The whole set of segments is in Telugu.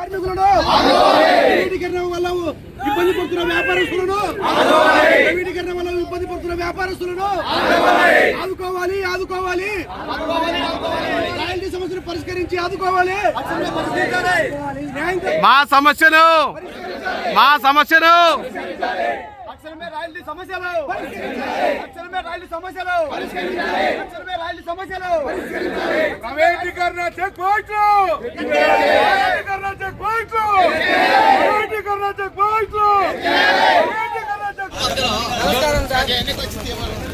కార్మికులను. ప్రైవేటీకరణ వల్ల ఇబ్బంది పడుతున్న వ్యాపారస్తులను. ప్రైవేటీకరణ వల్ల ఇబ్బంది పడుతున్న వ్యాపారస్తులను. ఆదుకోవాలి ఆదుకోవాలి. రాయల్టీ సమస్యను పరిష్కరించి ఆదుకోవాలి. మా సమస్యను మా సమస్యను. తక్షణమే రాయల్టీ సమస్యలు. తక్షణమే రాయల్టీ సమస్యలు. తక్షణమే రాయల్టీ సమస్యలు. చెక్ చెక్ పాయింట్లు! చెక్ పాయింట్లు! ప్రైవేటీకరణ చెక్ పాయింట్లు!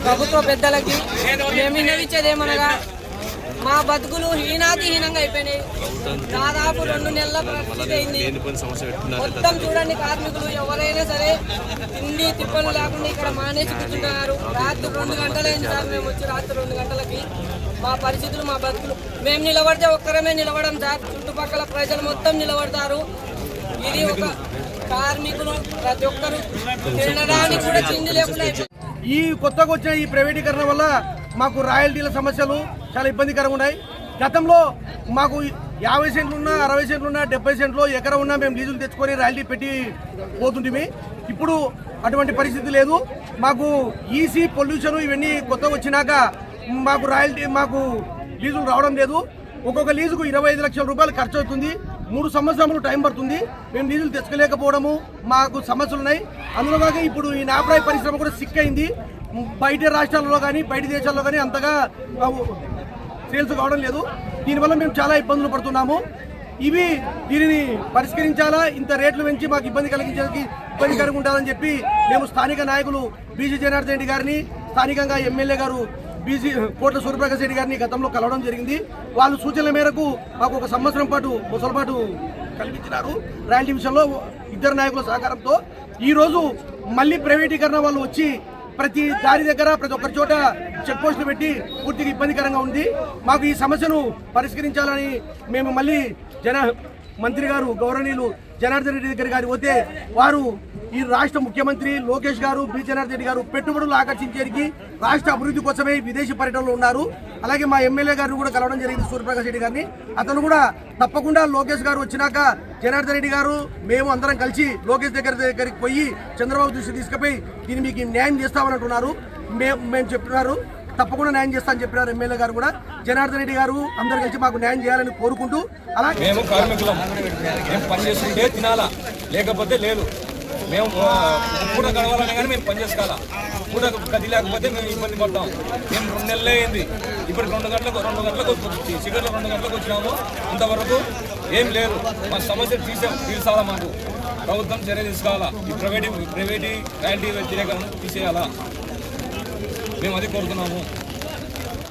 ప్రభుత్వ పెద్దలకి మేము విన్నవించేది ఏమనగా మా బతుకులు హీనాతిహీనంగా అయిపోయినాయి. దాదాపు రెండు నెలల అయింది. మొత్తం చూడండి కార్మికులు ఎవరైనా సరే తిండి తిప్పలు లేకుండా ఇక్కడ మానేసి కూర్చుంటున్నారు. రాత్రి రెండు గంటలైంది సార్ మేము వచ్చి రాత్రి రెండు గంటలకి. మా పరిస్థితులు మా బతుకులు. మేము నిలబడితే ఒక్కరమే నిలబడం సార్. చుట్టుపక్కల ప్రజలు మొత్తం నిలబడతారు. ఇది ఒక కార్మికులు ప్రతి ఒక్కరు తినడానికి కూడా తిండి లేకుండా ఈ కొత్తగా వచ్చిన ఈ ప్రైవేటీకరణ వల్ల మాకు రాయల్టీల సమస్యలు చాలా ఇబ్బందికరంగా ఉన్నాయి. గతంలో మాకు యాభై సెంట్లు ఉన్నా అరవై సెంట్లు ఉన్నా డెబ్బై సెంట్లు ఎకరం ఉన్నా మేము లీజులు తెచ్చుకొని రాయల్టీ పెట్టి పోతుంటిమి. ఇప్పుడు అటువంటి పరిస్థితి లేదు. మాకు ఈసీ పొల్యూషన్ ఇవన్నీ కొత్తగా వచ్చినాక మాకు రాయల్టీ మాకు లీజులు రావడం లేదు. ఒక్కొక్క లీజుకు ఇరవై ఐదు లక్షల రూపాయలు ఖర్చు అవుతుంది. మూడు సంవత్సరములు టైం పడుతుంది. మేము లీజులు తెచ్చుకోలేకపోవడము మాకు సమస్యలు ఉన్నాయి. అందులో కాక ఇప్పుడు ఈ నాపరాయి పరిశ్రమ కూడా సిక్ అయింది. బయట రాష్ట్రాల్లో కానీ బయట దేశాల్లో కానీ అంతగా సేల్స్ కావడం లేదు. దీనివల్ల మేము చాలా ఇబ్బందులు పడుతున్నాము. ఇవి దీనిని పరిష్కరించాలా? ఇంత రేట్లు పెంచి మాకు ఇబ్బంది కలిగించడానికి కలిగి ఉండాలని చెప్పి మేము స్థానిక నాయకులు బీజీ జనార్దన్ రెడ్డి గారిని స్థానికంగా ఎమ్మెల్యే గారు బీజీ కోట్ల సూర్యప్రకాశ్ రెడ్డి గారిని గతంలో కలవడం జరిగింది. వాళ్ళు సూచనల మేరకు మాకు ఒక సంవత్సరం పాటు ముసలపాటు కల్పించినారు. రాయల్ విషయంలో ఇద్దరు నాయకుల సహకారంతో. ఈరోజు మళ్ళీ ప్రైవేటీకరణ వాళ్ళు వచ్చి ప్రతి దారి దగ్గర ప్రతి ఒక్కరి చోట చెక్ పోస్టులు పెట్టి పూర్తిగా ఇబ్బందికరంగా ఉంది. మాకు ఈ సమస్యను పరిష్కరించాలని మేము మళ్ళీ జన మంత్రి గారు గౌరవనీయులు జనార్దన్ రెడ్డి దగ్గర గారి పోతే వారు ఈ రాష్ట్ర ముఖ్యమంత్రి లోకేష్ గారు బి జనార్దన్ రెడ్డి గారు పెట్టుబడులు ఆకర్షించేందుకు రాష్ట్ర అభివృద్ధి కోసమే విదేశీ పర్యటనలో ఉన్నారు. అలాగే మా ఎమ్మెల్యే గారిని కూడా కలవడం జరిగింది సూర్యప్రకాష్ రెడ్డి గారిని. అతను కూడా తప్పకుండా లోకేష్ గారు వచ్చినాక జనార్దన్ రెడ్డి గారు మేము అందరం కలిసి లోకేష్ దగ్గర దగ్గరికి పోయి చంద్రబాబు దృష్టి తీసుకుపోయి దీన్ని మీకు న్యాయం చేస్తామని మేము మేము చెప్తున్నారు తప్పకుండా న్యాయం చేస్తామని చెప్పినారు ఎమ్మెల్యే గారు కూడా. జనార్దన్ రెడ్డి గారు అందరు కలిసి మాకు న్యాయం చేయాలని కోరుకుంటూ అలాగే మేము కార్మికులం. తినాలా లేకపోతే లేదు. మేము ఆ, పూట గడవాలని కానీ మేము పని చేసుకోవాలా? పూట గది లేకపోతే మేము ఇబ్బంది పడతాం. మేము రెండు నెలలే అయింది. ఇప్పుడు రెండు గంటలకు రెండు గంటలకు వచ్చి సిగరెట్లు రెండు గంటలకు వచ్చినాము. అంతవరకు ఏం లేదు. మా సమస్య తీసే. తీర్చాలా మాకు? ప్రభుత్వం చర్య తీసుకోవాలా? ఈ ప్రైవేట్ ప్రైవేట్ క్యాంటీ వ్యతిరేకం తీసేయాలా? మేము అది కోరుతున్నాము.